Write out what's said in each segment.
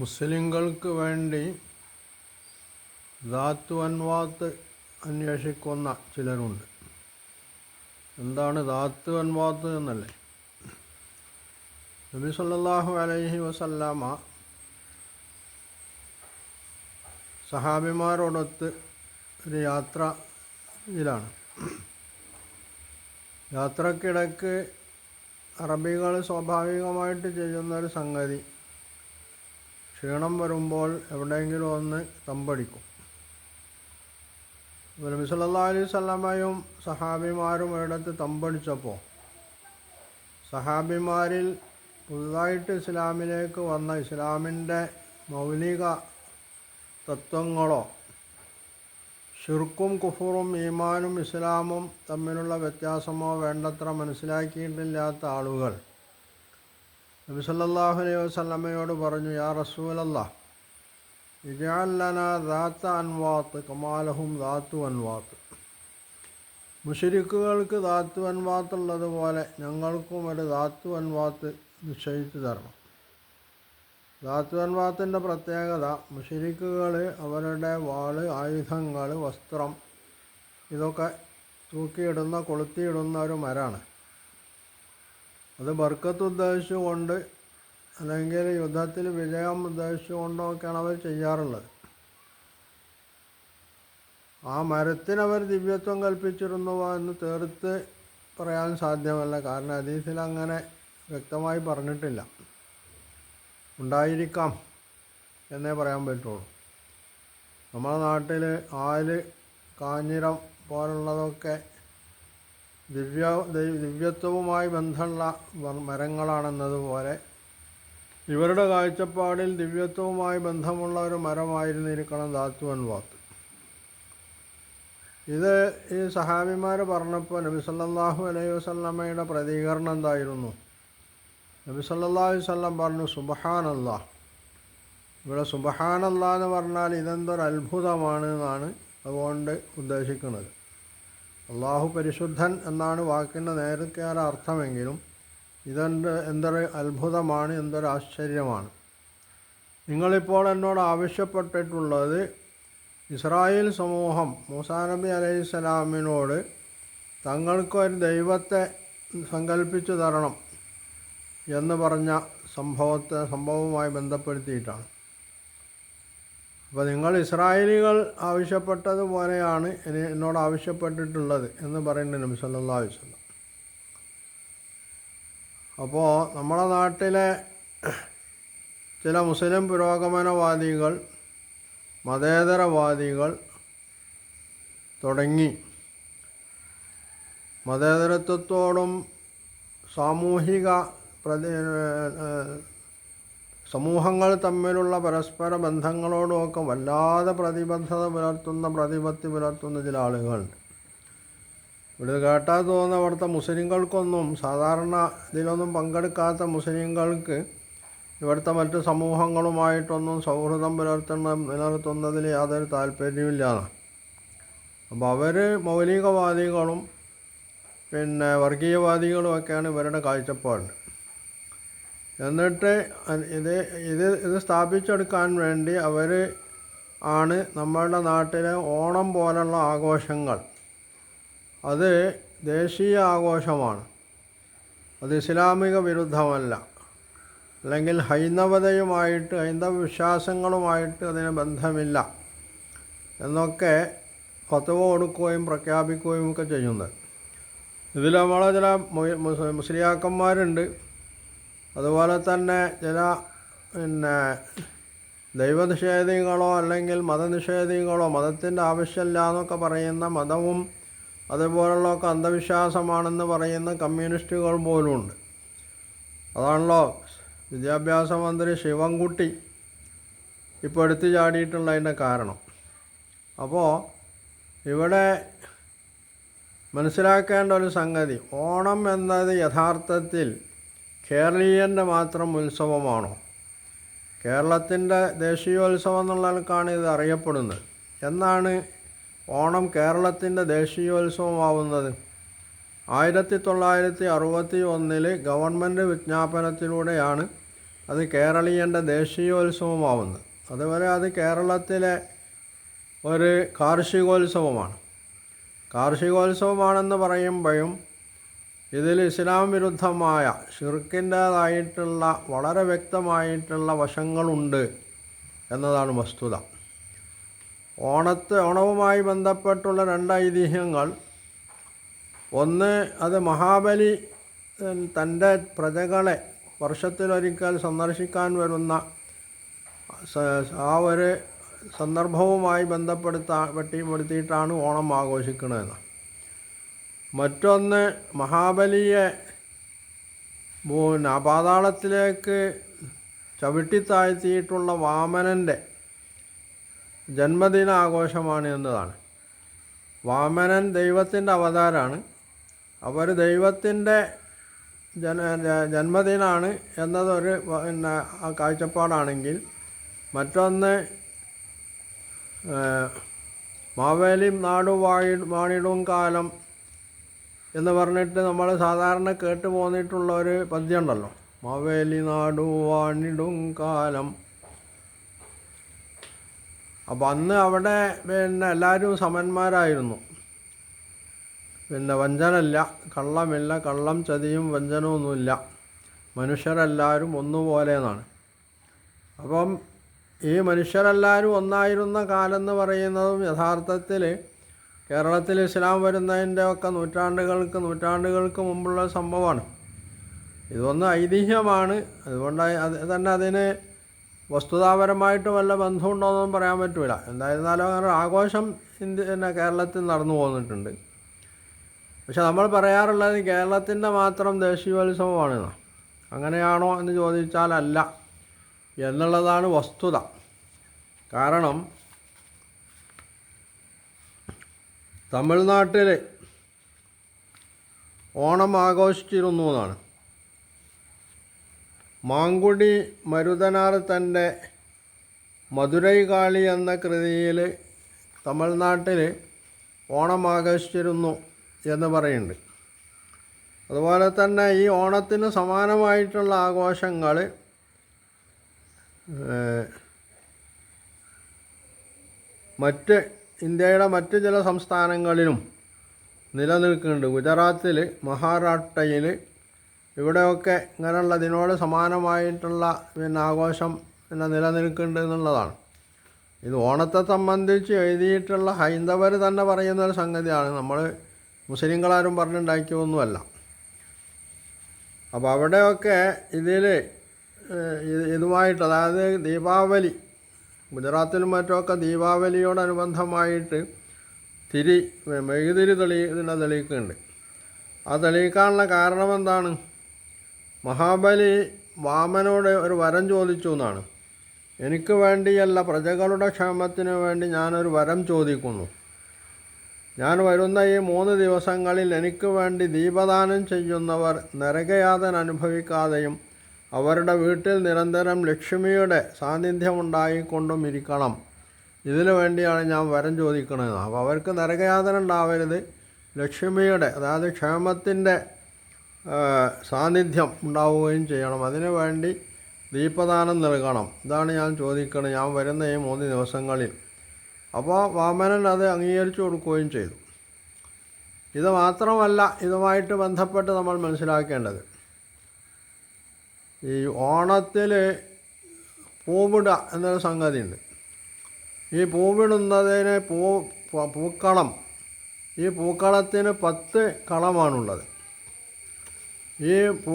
മുസ്ലിങ്ങൾക്ക് വേണ്ടി ദാത്തു അൻവാത്ത് അന്വേഷിക്കുന്ന ചിലരുണ്ട്. എന്താണ് ദാത്തു അൻവാത്ത് എന്നല്ലേ? നബി സല്ലാഹു അലൈഹി വസല്ലാമ സഹാബിമാരോടൊത്ത് ഒരു യാത്രയിലാണ് യാത്രക്കിടക്ക് അറബികൾ സ്വാഭാവികമായിട്ട് ചെയ്യുന്ന ഒരു സംഗതി ക്ഷീണം വരുമ്പോൾ എവിടെയെങ്കിലും ഒന്ന് തമ്പടിക്കും. നബി സല്ലാ അലൈഹി വസല്ലമയും സഹാബിമാരും ഒരിടത്ത് തമ്പടിച്ചപ്പോൾ സഹാബിമാരിൽ പുതുതായിട്ട് ഇസ്ലാമിലേക്ക് വന്ന ഇസ്ലാമിന്റെ മൗലിക തത്വങ്ങളോ ഷിർക്കും കുഫറും ഈമാനും ഇസ്ലാമും തമ്മിലുള്ള വ്യത്യാസമോ വേണ്ടത്ര മനസ്സിലാക്കിയിട്ടില്ലാത്ത ആളുകൾ നബി സല്ലാഹു അലൈഹി വസല്ലമയോട് പറഞ്ഞു യാ റസൂലല്ലാ ഇജാലന അൻവാത്ത് കമാലഹും ദാത്തു അൻവാത്ത്. മുഷരിക്കുകൾക്ക് ദാത്തു അൻവാത്ത് ഉള്ളതുപോലെ ഞങ്ങൾക്കും ഒരു ദാത്തു അൻവാത്ത് നിശ്ചയിച്ചു തരണം. ദാത്തു അൻവാത്തിന്റെ പ്രത്യേകത മുഷരിക്കുകൾ അവരുടെ വാൾ ആയുധങ്ങൾ വസ്ത്രം ഇതൊക്കെ തൂക്കിയിടുന്ന കൊളുത്തിയിടുന്ന ഒരു മരമാണ് അത് ബർക്കത്ത് ഉദ്ദേശിച്ചുകൊണ്ട് അല്ലെങ്കിൽ യുദ്ധത്തിൽ വിജയം ഉദ്ദേശിച്ചുകൊണ്ടൊക്കെയാണ് അവർ ചെയ്യാറുള്ളത്. ആ മരത്തിനവർ ദിവ്യത്വം കൽപ്പിച്ചിരുന്നുവോ എന്ന് തീർത്ത് പറയാൻ സാധ്യമല്ല. കാരണം അതീസിൽ അങ്ങനെ വ്യക്തമായി പറഞ്ഞിട്ടില്ല. ഉണ്ടായിരിക്കാം എന്നേ പറയാൻ പറ്റുള്ളൂ. നമ്മുടെ നാട്ടിൽ ആൽ കാഞ്ഞിരം പോലുള്ളതൊക്കെ ദിവ്യ ദിവ്യത്വവുമായി ബന്ധമുള്ള മരങ്ങളാണെന്നതുപോലെ ഇവരുടെ കാഴ്ചപ്പാടിൽ ദിവ്യത്വവുമായി ബന്ധമുള്ള ഒരു മരമായിരുന്നിരിക്കണം ധാത്തുവൻ വാത്ത് ഇത് ഈ സഹാബിമാർ പറഞ്ഞപ്പോൾ നബി സല്ലല്ലാഹു അലൈഹി വസ്ലമ്മയുടെ പ്രതികരണം എന്തായിരുന്നു? നബി സല്ലല്ലാഹു അലൈഹി വസല്ലം പറഞ്ഞു സുബഹാനല്ലാ ഇവിടെ സുബഹാനല്ലാ എന്ന് പറഞ്ഞാൽ ഇതെന്തൊരു അത്ഭുതമാണ് എന്നാണ് അതുകൊണ്ട് ഉദ്ദേശിക്കുന്നത്. അള്ളാഹു പരിശുദ്ധൻ എന്നാണ് വാക്കിന്റെ നേരത്തെയാല അർത്ഥമെങ്കിലും ഇതെന്ത് എന്തൊരു അത്ഭുതമാണ് എന്തൊരു ആശ്ചര്യമാണ്. നിങ്ങളിപ്പോൾ എന്നോട് ആവശ്യപ്പെട്ടിട്ടുള്ളത് ഇസ്രായേൽ സമൂഹം മൂസാ നബി അലൈഹി സ്വലാമിനോട് തങ്ങൾക്കൊരു ദൈവത്തെ സങ്കല്പിച്ചു തരണം എന്ന് പറഞ്ഞ സംഭവത്തെ സംഭവവുമായി ബന്ധപ്പെടുത്തിയിട്ടാണ്. അപ്പോൾ നിങ്ങൾ ഇസ്രായേലികൾ ആവശ്യപ്പെട്ടതുപോലെയാണ് എന്നോട് ആവശ്യപ്പെട്ടിട്ടുള്ളത് എന്ന് പറയുന്നുണ്ട് നബി വസല്ലം. അപ്പോൾ നമ്മുടെ നാട്ടിലെ ചില മുസ്ലിം പുരോഗമനവാദികൾ മതേതരവാദികൾ തുടങ്ങി മതേതരത്വത്തോടും സാമൂഹിക പ്രതി സമൂഹങ്ങൾ തമ്മിലുള്ള പരസ്പര ബന്ധങ്ങളോടുമൊക്കെ വല്ലാതെ പ്രതിബദ്ധത പുലർത്തുന്ന പ്രതിപത്തി പുലർത്തുന്ന ചില ആളുകളുണ്ട് ഇവിടെ കേട്ടാൽ തോന്നുന്ന അവിടുത്തെ മുസ്ലിങ്ങൾക്കൊന്നും സാധാരണ ഇതിലൊന്നും പങ്കെടുക്കാത്ത മുസ്ലിങ്ങൾക്ക് ഇവിടുത്തെ മറ്റ് സമൂഹങ്ങളുമായിട്ടൊന്നും സൗഹൃദം പുലർത്തുന്ന നിലനിർത്തുന്നതിൽ യാതൊരു താല്പര്യമില്ലാതെ അപ്പോൾ അവർ മൗലികവാദികളും പിന്നെ വർഗീയവാദികളും ഒക്കെയാണ് ഇവരുടെ കാഴ്ചപ്പാട്. എന്നിട്ട് ഇത് ഇത് ഇത് സ്ഥാപിച്ചെടുക്കാൻ വേണ്ടി അവർ ആണ് നമ്മളുടെ നാട്ടിലെ ഓണം പോലുള്ള ആഘോഷങ്ങൾ. അത് ദേശീയ ആഘോഷമാണ്. അത് ഇസ്ലാമിക വിരുദ്ധമല്ല. അല്ലെങ്കിൽ ഹൈന്ദവതയുമായിട്ട് ഹൈന്ദവ വിശ്വാസങ്ങളുമായിട്ട് അതിന് ബന്ധമില്ല. എന്നൊക്കെ ഫത്വ കൊടുക്കുകയും പ്രഖ്യാപിക്കുകയും ഒക്കെ ചെയ്യുന്നത്. ഇതിൽ നമ്മളെ ചില മുസ്ലിയാക്കന്മാരുണ്ട്. അതുപോലെ തന്നെ ചില പിന്നെ ദൈവനിഷേധികളോ അല്ലെങ്കിൽ മതനിഷേധികളോ മതത്തിന്റെ ആവശ്യമില്ല എന്നൊക്കെ പറയുന്ന മതവും അതുപോലുള്ളതൊക്കെ അന്ധവിശ്വാസമാണെന്ന് പറയുന്ന കമ്മ്യൂണിസ്റ്റുകൾ പോലുമുണ്ട്. അതാണല്ലോ വിദ്യാഭ്യാസ മന്ത്രി ശിവൻകുട്ടി ഇപ്പോൾ എടുത്തു ചാടിയിട്ടുള്ളതിന്റെ കാരണം. അപ്പോൾ ഇവിടെ മനസ്സിലാക്കേണ്ട ഒരു സംഗതി ഓണം എന്നത് യഥാർത്ഥത്തിൽ കേരളീയന്റെ മാത്രം ഉത്സവമാണോ? കേരളത്തിന്റെ ദേശീയോത്സവം എന്നുള്ളവർക്കാണ് ഇത് അറിയപ്പെടുന്നത്. എന്നാണ് ഓണം കേരളത്തിന്റെ ദേശീയോത്സവമാവുന്നത്? ആയിരത്തി തൊള്ളായിരത്തി അറുപത്തി ഒന്നിൽ ഗവൺമെന്റ് വിജ്ഞാപനത്തിലൂടെയാണ് അത് കേരളീയന്റെ ദേശീയോത്സവമാവുന്നത്. അതുവരെ അത് കേരളത്തിലെ ഒരു കാർഷികോത്സവമാണ്. കാർഷികോത്സവമാണെന്ന് പറയുമ്പോഴും ഇതിൽ ഇസ്ലാം വിരുദ്ധമായ ഷിർക്കിന്റേതായിട്ടുള്ള വളരെ വ്യക്തമായിട്ടുള്ള വശങ്ങളുണ്ട് എന്നതാണ് വസ്തുത. ഓണത്ത് ഓണവുമായി ബന്ധപ്പെട്ടുള്ള രണ്ട് ഐതിഹ്യങ്ങൾ. ഒന്ന് അത് മഹാബലി തന്റെ പ്രജകളെ വർഷത്തിലൊരിക്കൽ സന്ദർശിക്കാൻ വരുന്ന ആ ഒരു സന്ദർഭവുമായി ബന്ധപ്പെടുത്താ പെട്ടിപ്പെടുത്തിയിട്ടാണ് ഓണം ആഘോഷിക്കുന്നതെന്ന് മറ്റൊന്ന് മഹാബലിയെ പിന്നെ പാതാളത്തിലേക്ക് ചവിട്ടിത്താഴ്ത്തിയിട്ടുള്ള വാമനന്റെ ജന്മദിന ആഘോഷമാണ് എന്നതാണ്. വാമനൻ ദൈവത്തിന്റെ അവതാരമാണ് അവർ ദൈവത്തിന്റെ ജന ജന്മദിനാണ് എന്നതൊരു പിന്നെ കാഴ്ചപ്പാടാണെങ്കിൽ മറ്റൊന്ന് മാവേലി നാടുവാഴി വാണിടും കാലം എന്ന് പറഞ്ഞിട്ട് നമ്മൾ സാധാരണ കേട്ട് പോന്നിട്ടുള്ള ഒരു പദ്യമുണ്ടല്ലോ. മാവേലി നാടു വാണിടും കാലം. അപ്പം അന്ന് അവിടെ പിന്നെ എല്ലാവരും സമന്മാരായിരുന്നു. പിന്നെ വഞ്ചനല്ല കള്ളമില്ല കള്ളം ചതിയും വഞ്ചനമൊന്നുമില്ല മനുഷ്യരെല്ലാവരും ഒന്നുപോലെ എന്നാണ് അപ്പം ഈ മനുഷ്യരെല്ലാവരും ഒന്നായിരുന്ന കാലം എന്ന് പറയുന്നതും യഥാർത്ഥത്തിൽ കേരളത്തിൽ ഇസ്ലാം വരുന്നതിന്റെ ഒക്കെ നൂറ്റാണ്ടുകൾക്ക് നൂറ്റാണ്ടുകൾക്ക് മുമ്പുള്ള സംഭവമാണ്. ഇതൊന്ന് ഐതിഹ്യമാണ്. അതുകൊണ്ട് അത് തന്നെ അതിന് വസ്തുതാപരമായിട്ട് വല്ല ബന്ധമുണ്ടോയെന്നൊന്നും പറയാൻ പറ്റില്ല എന്തായിരുന്നാലും അങ്ങനെ ആഘോഷം ഇന്ത്യ പിന്നെ കേരളത്തിൽ നടന്നു പോന്നിട്ടുണ്ട്. പക്ഷെ നമ്മൾ പറയാറുള്ളത് കേരളത്തിന്റെ മാത്രം ദേശീയോത്സവമാണ്. അങ്ങനെയാണോ എന്ന് ചോദിച്ചാൽ അല്ല എന്നുള്ളതാണ് വസ്തുത. കാരണം തമിഴ്നാട്ടിൽ ഓണം ആഘോഷിച്ചിരുന്നു എന്നാണ്. മാങ്കുടി മരുതനാർ തന്റെ മധുരൈ കാളി എന്ന കൃതിയിൽ തമിഴ്നാട്ടിൽ ഓണം ആഘോഷിച്ചിരുന്നു എന്ന് പറയുന്നുണ്ട്. അതുപോലെ തന്നെ ഈ ഓണത്തിന് സമാനമായിട്ടുള്ള ആഘോഷങ്ങൾ മറ്റ് ഇന്ത്യയുടെ മറ്റ് ചില സംസ്ഥാനങ്ങളിലും നിലനിൽക്കുന്നുണ്ട്. ഗുജറാത്തിൽ മഹാരാഷ്ട്രയിൽ ഇവിടെയൊക്കെ ഇങ്ങനെയുള്ള ഇതിനോട് സമാനമായിട്ടുള്ള പിന്നെ ആഘോഷം പിന്നെ നിലനിൽക്കുന്നുണ്ട് എന്നുള്ളതാണ്. ഇത് ഓണത്തെ സംബന്ധിച്ച് എഴുതിയിട്ടുള്ള ഹൈന്ദവർ തന്നെ പറയുന്ന ഒരു സംഗതിയാണ്. നമ്മൾ മുസ്ലിങ്ങളാരും പറഞ്ഞുണ്ടാക്കിയൊന്നുമല്ല അപ്പോൾ അവിടെയൊക്കെ ഇതിൽ ഇതുമായിട്ട് അതായത് ദീപാവലി ഗുജറാത്തിലും മറ്റുമൊക്കെ ദീപാവലിയോടനുബന്ധമായിട്ട് തിരി മെഴുതിരി തെളി തെളിയിക്കുന്നുണ്ട്. ആ തെളിയിക്കാനുള്ള കാരണം എന്താണ് മഹാബലി വാമനോട് ഒരു വരം ചോദിച്ചു എന്നാണ്. എനിക്ക് വേണ്ടിയല്ല പ്രജകളുടെ ക്ഷേമത്തിന് വേണ്ടി ഞാനൊരു വരം ചോദിക്കുന്നു. ഞാൻ വരുന്ന ഈ മൂന്ന് ദിവസങ്ങളിൽ എനിക്ക് വേണ്ടി ദീപദാനം ചെയ്യുന്നവർ നരകയാതന അനുഭവിക്കാതെയും അവരുടെ വീട്ടിൽ നിരന്തരം ലക്ഷ്മിയുടെ സാന്നിധ്യം ഉണ്ടായിക്കൊണ്ടും ഇരിക്കണം ഇതിനു വേണ്ടിയാണ് ഞാൻ വരം ചോദിക്കുന്നത്. അപ്പോൾ അവർക്ക് നരകയാതന ഉണ്ടാവരുത്. ലക്ഷ്മിയുടെ അതായത് ക്ഷേമത്തിന്റെ സാന്നിധ്യം ഉണ്ടാവുകയും ചെയ്യണം. അതിനു വേണ്ടി ദീപദാനം നൽകണം. ഇതാണ് ഞാൻ ചോദിക്കുന്നത്. ഞാൻ വരുന്ന ഈ മൂന്ന് ദിവസങ്ങളിൽ. അപ്പോൾ വാമനൻ അത് അംഗീകരിച്ചു കൊടുക്കുകയും ചെയ്തു. ഇത് മാത്രമല്ല ഇതുമായിട്ട് ബന്ധപ്പെട്ട് നമ്മൾ മനസ്സിലാക്കേണ്ടത്. ഈ ഓണത്തിൽ പൂവിട എന്നൊരു സംഗതിയുണ്ട്. ഈ പൂവിടുന്നതിന് പൂ പൂക്കളം ഈ പൂക്കളത്തിന് പത്ത് കളമാണുള്ളത്. ഈ പൂ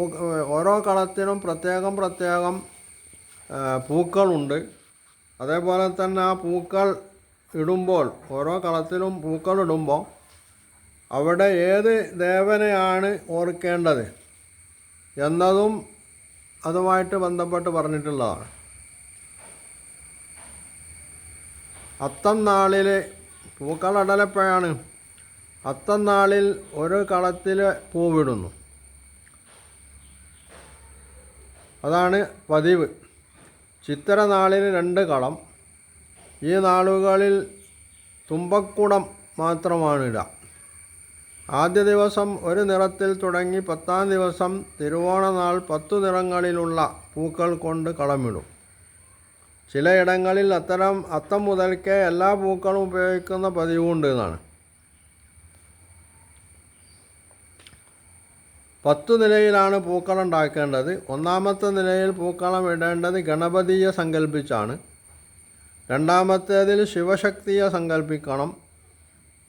ഓരോ കളത്തിനും പ്രത്യേകം പ്രത്യേകം പൂക്കളുണ്ട്. അതേപോലെ തന്നെ ആ പൂക്കൾ ഇടുമ്പോൾ ഓരോ കളത്തിലും പൂക്കൾ ഇടുമ്പോൾ അവിടെ ഏത് ദേവനെയാണ് ഓർക്കേണ്ടത്? എന്നതും അതുമായിട്ട് ബന്ധപ്പെട്ട് പറഞ്ഞിട്ടുള്ളതാണ്. അത്തം നാളിൽ പൂക്കളടലപ്പോഴാണ് അത്തം നാളിൽ ഒരു കളത്തിൽ പൂവിടുന്നു. അതാണ് പതിവ്. ചിത്തര നാളിൽ രണ്ട് കളം. ഈ നാളുകളിൽ തുമ്പക്കുടം മാത്രമാണ് ഇടുക ആദ്യ ദിവസം ഒരു നിറത്തിൽ തുടങ്ങി പത്താം ദിവസം തിരുവോണനാൾ പത്തു നിറങ്ങളിലുള്ള പൂക്കൾ കൊണ്ട് കളമിടും. ചിലയിടങ്ങളിൽ അത്തരം അത്തം മുതൽക്കേ എല്ലാ പൂക്കളും ഉപയോഗിക്കുന്ന പതിവുണ്ട് എന്നാണ്. പത്തു നിലയിലാണ് പൂക്കളം ഉണ്ടാക്കേണ്ടത്. ഒന്നാമത്തെ നിലയിൽ പൂക്കളം ഇടേണ്ടത് ഗണപതിയെ സങ്കല്പിച്ചാണ് രണ്ടാമത്തേതിൽ ശിവശക്തിയെ സങ്കല്പിക്കണം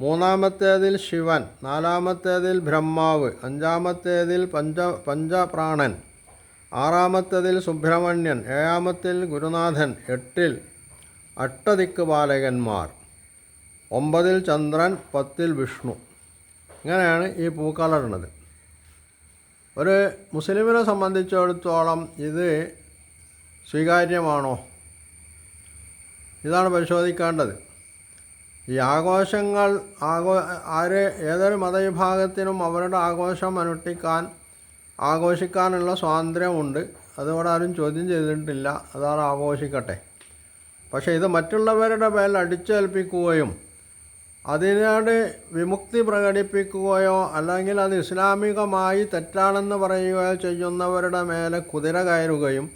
മൂന്നാമത്തേതിൽ ശിവൻ നാലാമത്തേതിൽ ബ്രഹ്മാവ് അഞ്ചാമത്തേതിൽ പഞ്ച പഞ്ചപ്രാണൻ ആറാമത്തേതിൽ സുബ്രഹ്മണ്യൻ ഏഴാമത്തിൽ ഗുരുനാഥൻ എട്ടിൽ അട്ടതിക്ക് ബാലകന്മാർ ഒമ്പതിൽ ചന്ദ്രൻ പത്തിൽ വിഷ്ണു. ഇങ്ങനെയാണ് ഈ പൂക്കളിടുന്നത് ഒരു മുസ്ലിമിനെ സംബന്ധിച്ചിടത്തോളം ഇത് സ്വീകാര്യമാണോ? ഇതാണ് പരിശോധിക്കേണ്ടത്. ഈ ആഘോഷങ്ങൾ ആഘോ ആര് ഏതൊരു മതവിഭാഗത്തിനും അവരുടെ ആഘോഷം അനുഷ്ഠിക്കാൻ ആഘോഷിക്കാനുള്ള സ്വാതന്ത്ര്യമുണ്ട്. അതോടെ ആരും ചോദ്യം ചെയ്തിട്ടില്ല. അതാണ് ആഘോഷിക്കട്ടെ. പക്ഷേ ഇത് മറ്റുള്ളവരുടെ മേൽ അടിച്ചേൽപ്പിക്കുകയും അതിനോട് വിമുക്തി പ്രകടിപ്പിക്കുകയോ അല്ലെങ്കിൽ അത് ഇസ്ലാമികമായി തെറ്റാണെന്ന് പറയുകയോ ചെയ്യുന്നവരുടെ മേലെ കുതിര കയറുകയും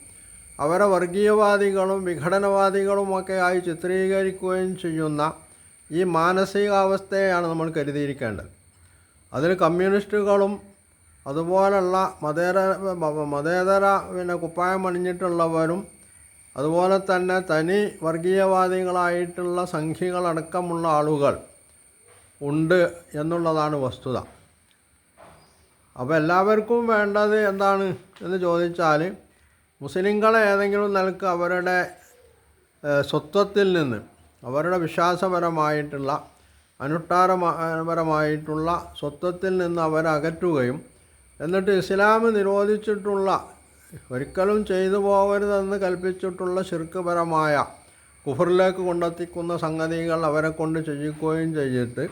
അവരെ വർഗീയവാദികളും വിഘടനവാദികളുമൊക്കെ ആയി ചിത്രീകരിക്കുകയും ചെയ്യുന്ന ഈ മാനസികാവസ്ഥയാണ് നമ്മൾ കരുതിയിരിക്കേണ്ടത്. അതിൽ കമ്മ്യൂണിസ്റ്റുകളും അതുപോലുള്ള മതേതര മതേതര പിന്നെ കുപ്പായം അണിഞ്ഞിട്ടുള്ളവരും അതുപോലെ തന്നെ തനി വർഗീയവാദികളായിട്ടുള്ള സംഖ്യകളടക്കമുള്ള ആളുകൾ ഉണ്ട് എന്നുള്ളതാണ് വസ്തുത. അപ്പോൾ എല്ലാവർക്കും വേണ്ടത് എന്താണ് എന്ന് ചോദിച്ചാൽ മുസ്ലിങ്ങളെ ഏതെങ്കിലും നിലയ്ക്ക് അവരുടെ സ്വത്വത്തിൽ നിന്ന് അവരുടെ വിശ്വാസപരമായിട്ടുള്ള അനുഷ്ഠാനപരമായിട്ടുള്ള സ്വത്വത്തിൽ നിന്ന് അവരെ അകറ്റുകയും എന്നിട്ട് ഇസ്ലാം നിരോധിച്ചിട്ടുള്ള ഒരിക്കലും ചെയ്തു പോകരുതെന്ന് കൽപ്പിച്ചിട്ടുള്ള ശിർക്കുപരമായ കുഫറിലേക്ക് കൊണ്ടെത്തിക്കുന്ന സംഗതികൾ അവരെ കൊണ്ട് ചെയ്യിക്കുകയും ചെയ്തിട്ട്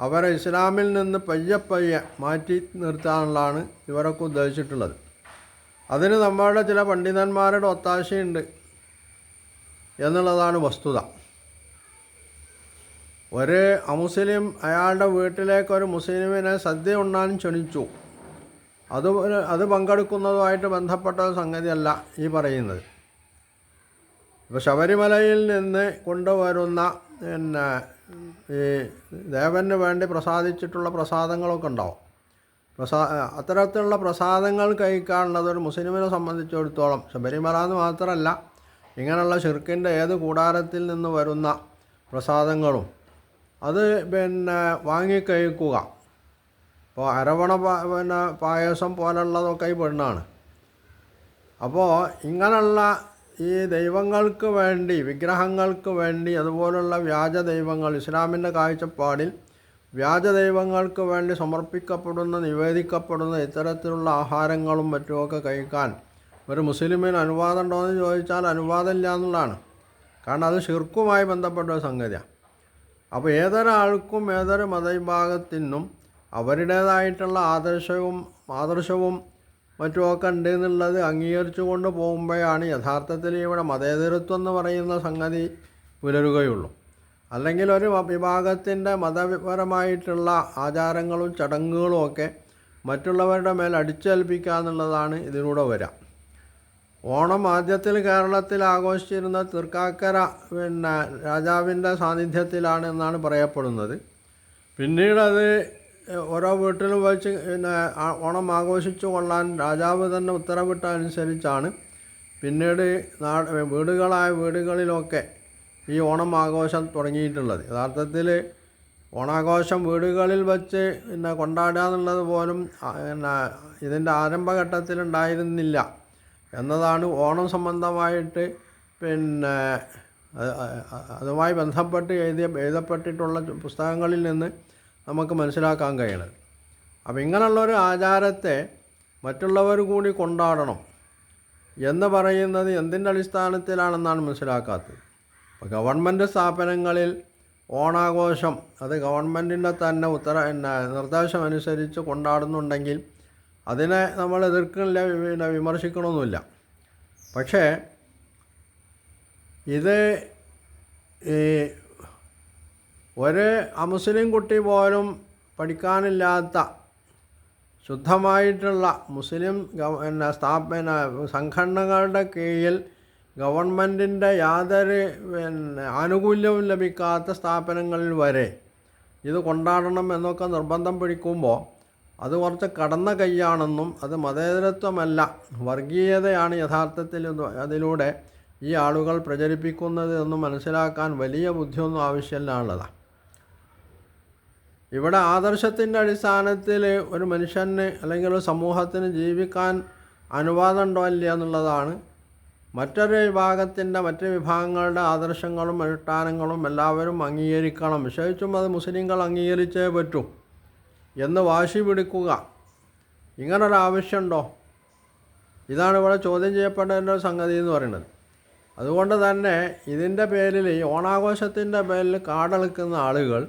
അവരെ ഇസ്ലാമിൽ നിന്ന് പയ്യെ പയ്യെ മാറ്റി നിർത്താനുള്ളതാണ് ഇവരൊക്കെ ഉദ്ദേശിച്ചിട്ടുള്ളത്. അതിന് നമ്മളുടെ ചില പണ്ഡിതന്മാരുടെ ഒത്താശയുണ്ട് എന്നുള്ളതാണ് വസ്തുത. ഒരു അമുസ്ലിം അയാളുടെ വീട്ടിലേക്ക് ഒരു മുസ്ലിമിനെ സദ്യ ഉണ്ണാൻ ക്ഷണിച്ചു. അത് അത് പങ്കെടുക്കുന്നതുമായിട്ട് ബന്ധപ്പെട്ട സംഗതിയല്ല ഈ പറയുന്നത്. ഇപ്പോൾ ശബരിമലയിൽ നിന്ന് കൊണ്ടുവരുന്ന പിന്നെ ഈ ദേവന് വേണ്ടി പ്രസാദിച്ചിട്ടുള്ള പ്രസാദങ്ങളൊക്കെ ഉണ്ടാവും. പ്രസാ അത്തരത്തിലുള്ള പ്രസാദങ്ങൾ കഴിക്കാനുള്ളത് ഒരു മുസ്ലിമിനെ സംബന്ധിച്ചിടത്തോളം ശബരിമല എന്ന് മാത്രമല്ല ഇങ്ങനെയുള്ള ഷിർക്കിന്റെ ഏത് കൂടാരത്തിൽ നിന്ന് വരുന്ന പ്രസാദങ്ങളും അത് പിന്നെ വാങ്ങിക്കഴിക്കുക ഇപ്പോൾ അരവണ പിന്നെ പായസം പോലുള്ളതൊക്കെ ഈ പെണ്ണാണ്. അപ്പോൾ ഇങ്ങനെയുള്ള ഈ ദൈവങ്ങൾക്ക് വേണ്ടി വിഗ്രഹങ്ങൾക്ക് വേണ്ടി അതുപോലുള്ള വ്യാജ ദൈവങ്ങൾ ഇസ്ലാമിന്റെ കാഴ്ചപ്പാടിൽ വ്യാജ ദൈവങ്ങൾക്ക് വേണ്ടി സമർപ്പിക്കപ്പെടുന്ന നിവേദിക്കപ്പെടുന്ന ഇത്തരത്തിലുള്ള ആഹാരങ്ങളും മറ്റുമൊക്കെ കഴിക്കാൻ ഒരു മുസ്ലിമിന് അനുവാദം ഉണ്ടോ എന്ന് ചോദിച്ചാൽ അനുവാദമില്ല എന്നുള്ളതാണ്. കാരണം അത് ശിർക്കുമായി ബന്ധപ്പെട്ട ഒരു സംഗതിയാണ്. അപ്പോൾ ഏതൊരാൾക്കും ഏതൊരു മതവിഭാഗത്തിനും അവരുടേതായിട്ടുള്ള ആദർശവും ആദർശവും മറ്റുമൊക്കെ ഉണ്ട് എന്നുള്ളത് അംഗീകരിച്ചു കൊണ്ട് പോകുമ്പോഴാണ് യഥാർത്ഥത്തിൽ ഇവിടെ മതേതരത്വം എന്ന് പറയുന്ന സംഗതി പുലരുകയുള്ളൂ. അല്ലെങ്കിൽ ഒരു വിഭാഗത്തിന്റെ മതപരമായിട്ടുള്ള ആചാരങ്ങളും ചടങ്ങുകളും ഒക്കെ മറ്റുള്ളവരുടെ മേൽ അടിച്ചേൽപ്പിക്കുക എന്നുള്ളതാണ് ഇതിലൂടെ വരിക. ഓണം ആദ്യത്തിൽ കേരളത്തിൽ ആഘോഷിച്ചിരുന്ന തൃക്കാക്കര പിന്നെ രാജാവിന്റെ സാന്നിധ്യത്തിലാണ് എന്നാണ് പറയപ്പെടുന്നത്. പിന്നീട് ഓരോ വീട്ടിലും വച്ച് പിന്നെ ഓണം ആഘോഷിച്ചു കൊള്ളാൻ രാജാവ് തന്നെ ഉത്തരവിട്ട അനുസരിച്ചാണ് പിന്നീട് നാട് വീടുകളായ വീടുകളിലൊക്കെ ഈ ഓണം ആഘോഷം തുടങ്ങിയിട്ടുള്ളത്. യഥാർത്ഥത്തിൽ ഓണാഘോഷം വീടുകളിൽ വച്ച് പിന്നെ കൊണ്ടാടുക എന്നുള്ളത് പോലും പിന്നെ ഇതിന്റെ ആരംഭഘട്ടത്തിൽ ഉണ്ടായിരുന്നില്ല എന്നതാണ് ഓണം സംബന്ധമായിട്ട് പിന്നെ അതുമായി ബന്ധപ്പെട്ട് എഴുതിയ എഴുതപ്പെട്ടിട്ടുള്ള പുസ്തകങ്ങളിൽ നിന്ന് നമുക്ക് മനസ്സിലാക്കാൻ കഴിയണത്. അപ്പോൾ ഇങ്ങനെയുള്ളൊരു ആചാരത്തെ മറ്റുള്ളവർ കൂടി കൊണ്ടാടണം എന്ന് പറയുന്നത് എന്തിന്റെ അടിസ്ഥാനത്തിലാണെന്നാണ് മനസ്സിലാക്കാത്തത്. ഇപ്പോൾ ഗവൺമെന്റ് സ്ഥാപനങ്ങളിൽ ഓണാഘോഷം അത് ഗവൺമെന്റിന്റെ തന്നെ ഉത്തര പിന്നെ നിർദ്ദേശം അനുസരിച്ച് കൊണ്ടാടുന്നുണ്ടെങ്കിൽ അതിനെ നമ്മൾ എതിർക്കണില്ല പിന്നെ വിമർശിക്കണമൊന്നുമില്ല. പക്ഷേ ഇത് ഈ ഒരു അമുസ്ലിം കുട്ടി പോലും പഠിക്കാനില്ലാത്ത ശുദ്ധമായിട്ടുള്ള മുസ്ലിം പിന്നെ സ്ഥാപന സംഘടനകളുടെ കീഴിൽ ഗവൺമെന്റിന്റെ യാതൊരു പിന്നെ ആനുകൂല്യവും ലഭിക്കാത്ത സ്ഥാപനങ്ങളിൽ വരെ ഇത് കൊണ്ടാടണം എന്നൊക്കെ നിർബന്ധം പിടിക്കുമ്പോൾ അത് കുറച്ച് കടന്ന കൈയാണെന്നും അത് മതേതരത്വമല്ല. വർഗീയതയാണ് യഥാർത്ഥത്തിൽ അതിലൂടെ ഈ ആളുകൾ പ്രചരിപ്പിക്കുന്നത് എന്ന് മനസ്സിലാക്കാൻ വലിയ ബുദ്ധിയൊന്നും ആവശ്യമില്ലാനുള്ളതാണ് ഇവിടെ ആദർശത്തിന്റെ അടിസ്ഥാനത്തിൽ ഒരു മനുഷ്യന് അല്ലെങ്കിൽ ഒരു സമൂഹത്തിന് ജീവിക്കാൻ അനുവാദം ഉണ്ടോ ഇല്ല എന്നുള്ളതാണ് മറ്റൊരു വിഭാഗത്തിന്റെ മറ്റ് വിഭാഗങ്ങളുടെ ആദർശങ്ങളും അനുഷ്ഠാനങ്ങളും എല്ലാവരും അംഗീകരിക്കണം. വിശേഷിച്ചും അത് മുസ്ലിങ്ങൾ അംഗീകരിച്ചേ പറ്റൂ. എന്ന് വാശി പിടിക്കുക. ഇങ്ങനൊരാവശ്യമുണ്ടോ? ഇതാണ് ഇവിടെ ചോദ്യം ചെയ്യപ്പെടേണ്ട ഒരു സംഗതി എന്ന് പറയുന്നത്. അതുകൊണ്ട് തന്നെ ഇതിന്റെ പേരിൽ ഈ ഓണാഘോഷത്തിന്റെ പേരിൽ കാടെളുക്കുന്ന ആളുകൾ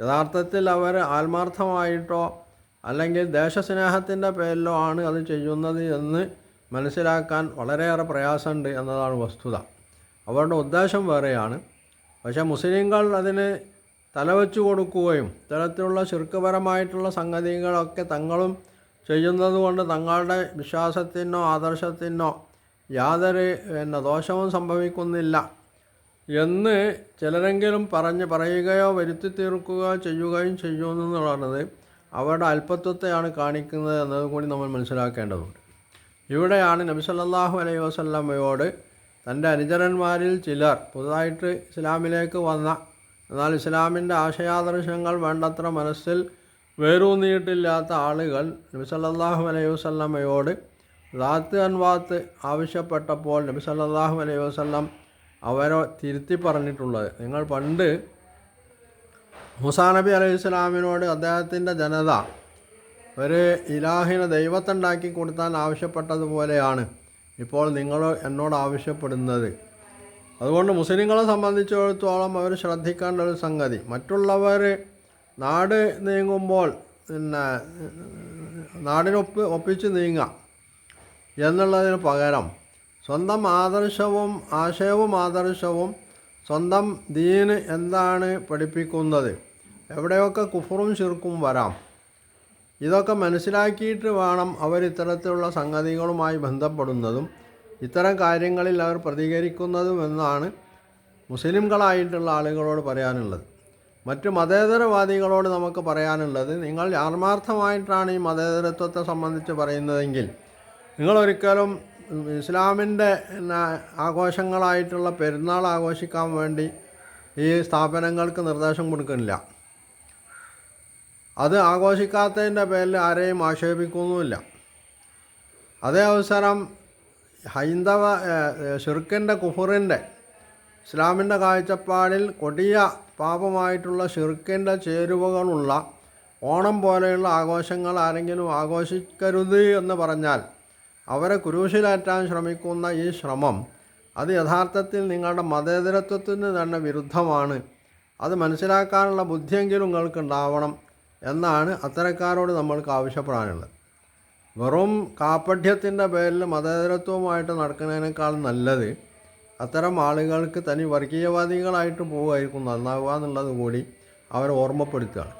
യഥാർത്ഥത്തിൽ അവർ ആത്മാർത്ഥമായിട്ടോ അല്ലെങ്കിൽ ദേശസ്നേഹത്തിന്റെ പേരിലോ ആണ് അത് ചെയ്യുന്നത് എന്ന് മനസ്സിലാക്കാൻ വളരെയേറെ പ്രയാസമുണ്ട് എന്നതാണ് വസ്തുത. അവരുടെ ഉദ്ദേശം വേറെയാണ്. പക്ഷേ മുസ്ലിങ്ങൾ അതിന് തലവെച്ച് കൊടുക്കുകയും ഇത്തരത്തിലുള്ള ശിർക്കപരമായിട്ടുള്ള സംഗതികളൊക്കെ തങ്ങളും ചെയ്യുന്നത് കൊണ്ട് തങ്ങളുടെ വിശ്വാസത്തിനോ ആദർശത്തിനോ യാതൊരു പിന്നെ ദോഷവും സംഭവിക്കുന്നില്ല എന്ന് ചിലരെങ്കിലും പറഞ്ഞ് പറയുകയോ വരുത്തി തീർക്കുകയോ ചെയ്യുകയും ചെയ്യുമെന്നുള്ളത് അവരുടെ അല്പത്വത്തെയാണ് കാണിക്കുന്നത് എന്നതുകൂടി നമ്മൾ മനസ്സിലാക്കേണ്ടതുണ്ട്. ഇവിടെയാണ് നബി സല്ലല്ലാഹു അലൈഹി വസല്ലമയോട് തന്റെ അനുചരന്മാരിൽ ചിലർ പുതുതായിട്ട് ഇസ്ലാമിലേക്ക് വന്ന എന്നാൽ ഇസ്ലാമിന്റെ ആശയാദർശങ്ങൾ വേണ്ടത്ര മനസ്സിൽ വേരൂന്നിയിട്ടില്ലാത്ത ആളുകൾ നബി സല്ലല്ലാഹു അലൈഹി വസല്ലമയോട് ദാത്ത് അൻവാത്ത് ആവശ്യപ്പെട്ടപ്പോൾ നബി സല്ലല്ലാഹു അലൈഹി വസല്ലം അവരെ തിരുത്തി പറഞ്ഞിട്ടുള്ളത്. നിങ്ങൾ പണ്ട് മൂസാ നബി അലൈഹി സ്വലാമിനോട് അദ്ദേഹത്തിന്റെ ജനത ഒരു ഇലാഹിനെ ദൈവത്തുണ്ടാക്കി കൊടുത്താൻ ആവശ്യപ്പെട്ടതുപോലെയാണ് ഇപ്പോൾ നിങ്ങൾ എന്നോട് ആവശ്യപ്പെടുന്നത്. അതുകൊണ്ട് മുസ്ലിങ്ങളെ സംബന്ധിച്ചിടത്തോളം അവർ ശ്രദ്ധിക്കേണ്ട ഒരു സംഗതി. മറ്റുള്ളവർ നാട് നീങ്ങുമ്പോൾ പിന്നെ നാടിനൊപ്പ് ഒപ്പിച്ച് നീങ്ങാം എന്നുള്ളതിന് പകരം സ്വന്തം ആദർശവും ആശയവും ആദർശവും സ്വന്തം ദീന് എന്താണ് പഠിപ്പിക്കുന്നത്? എവിടെയൊക്കെ കുഫറും ശിർക്കും വരാം? ഇതൊക്കെ മനസ്സിലാക്കിയിട്ട് വേണം അവർ ഇത്തരത്തിലുള്ള സംഗതികളുമായി ബന്ധപ്പെടുന്നതും ഇത്തരം കാര്യങ്ങളിൽ അവർ പ്രതികരിക്കുന്നതുമെന്നാണ് മുസ്ലിംകളായിട്ടുള്ള ആളുകളോട് പറയാനുള്ളത്. മറ്റു മതേതരവാദികളോട് നമുക്ക് പറയാനുള്ളത് നിങ്ങൾ ആത്മാർത്ഥമായിട്ടാണ് ഈ മതേതരത്വത്തെ സംബന്ധിച്ച് പറയുന്നതെങ്കിൽ നിങ്ങളൊരിക്കലും ഇസ്ലാമിന്റെ ആഘോഷങ്ങളായിട്ടുള്ള പെരുന്നാൾ ആഘോഷിക്കാൻ വേണ്ടി ഈ സ്ഥാപനങ്ങൾക്ക് നിർദ്ദേശം കൊടുക്കുന്നില്ല. അത് ആഘോഷിക്കാത്തതിന്റെ പേരിൽ ആരെയും ആക്ഷേപിക്കുന്നുമില്ല. അതേ അവസരം ഹൈന്ദവ ഷിർക്കിന്റെ കുഫറിന്റെ ഇസ്ലാമിന്റെ കാഴ്ചപ്പാടിൽ കൊടിയ പാപമായിട്ടുള്ള ഷിർക്കിന്റെ ചേരുവകളുള്ള ഓണം പോലെയുള്ള ആഘോഷങ്ങൾ ആരെങ്കിലും ആഘോഷിക്കരുത് എന്ന് പറഞ്ഞാൽ അവരെ കുരൂശിലേറ്റാൻ ശ്രമിക്കുന്ന ഈ ശ്രമം അത് യഥാർത്ഥത്തിൽ നിങ്ങളുടെ മതേതരത്വത്തിന് തന്നെ വിരുദ്ധമാണ്. അത് മനസ്സിലാക്കാനുള്ള ബുദ്ധിയെങ്കിലും നിങ്ങൾക്ക് ഉണ്ടാവണം എന്നാണ് അത്തരക്കാരോട് നമ്മൾക്ക് ആവശ്യപ്പെടാനുള്ളത്. വെറും കാപ്പഠ്യത്തിന്റെ പേരിൽ മതേതരത്വമായിട്ട് നടക്കുന്നതിനേക്കാൾ നല്ലത് അത്തരം ആളുകൾക്ക് തനി വർഗീയവാദികളായിട്ട് പോവുമായിരിക്കും നന്നാവുക എന്നുള്ളത് കൂടി അവരെ ഓർമ്മപ്പെടുത്തുകയാണ്.